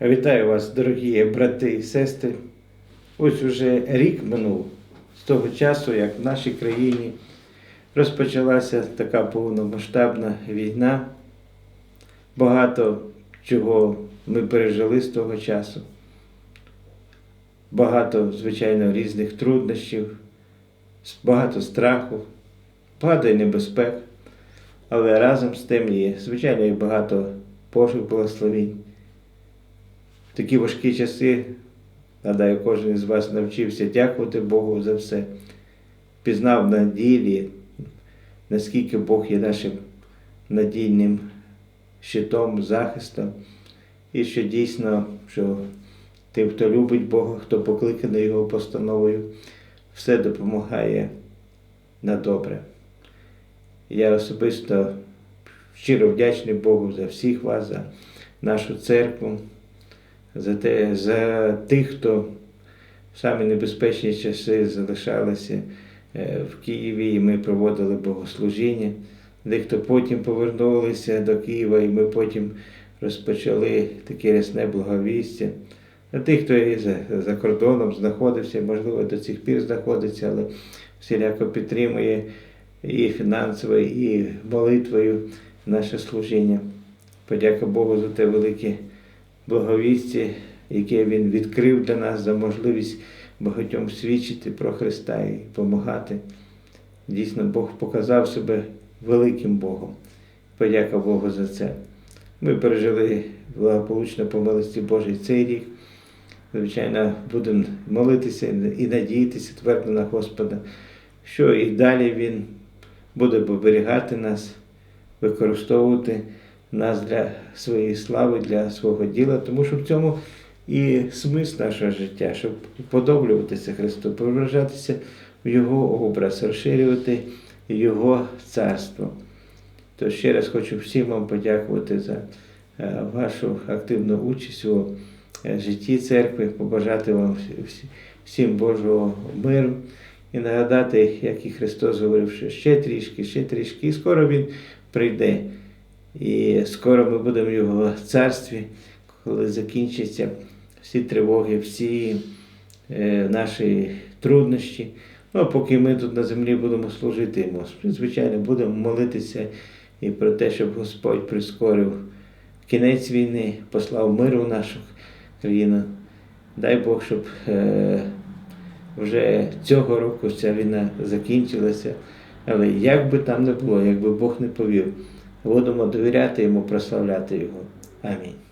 Вітаю вас, дорогі брати і сестри. Ось уже рік минув з того часу, як в нашій країні розпочалася така повномасштабна війна. Багато чого ми пережили з того часу. Багато, звичайно, різних труднощів, багато страху, багато небезпек. Але разом з тим є, звичайно, і багато Божих благословень. Такі важкі часи, гадаю, кожен із вас навчився дякувати Богу за все, пізнав на ділі, наскільки Бог є нашим надійним щитом, захистом, і що дійсно, що тим, хто любить Бога, хто покликаний Його постановою, все допомагає на добре. Я особисто щиро вдячний Богу за всіх вас, за нашу церкву, за те, за тих, хто в самі небезпечні часи залишалися е, в Києві, і ми проводили богослужіння. Дехто потім повернулися до Києва, і ми потім розпочали таке рясне благовістя. А тих, хто і за, за кордоном знаходився, можливо, до цих пір знаходиться, але всіляко підтримує і фінансово, і молитвою наше служіння. Подяка Богу за те велике благовістя, яке Він відкрив для нас за можливість багатьом свідчити про Христа і допомагати. Дійсно, Бог показав себе великим Богом. Подяка Богу за це. Ми пережили благополучно по милості Божій цей рік. Звичайно, будемо молитися і надіятися твердо на Господа, що і далі Він буде оберігати нас, використовувати нас для своєї слави, для свого діла, тому що в цьому і смисл нашого життя, щоб подоблюватися Христу, повражатися в Його образ, розширювати Його царство. То ще раз хочу всім вам подякувати за е, вашу активну участь у е, житті церкви, побажати вам всім Божого миру і нагадати, як і Христос говорив, що ще трішки, ще трішки, і скоро Він прийде. І скоро ми будемо в Його царстві, коли закінчаться всі тривоги, всі е, наші труднощі. Ну, а поки ми тут на землі будемо служити йому, звичайно, будемо молитися і про те, щоб Господь прискорив кінець війни, послав миру в нашу країну. Дай Бог, щоб е, вже цього року ця війна закінчилася. Але як би там не було, якби Бог не повів, будемо довіряти йому, прославляти Його. Амінь.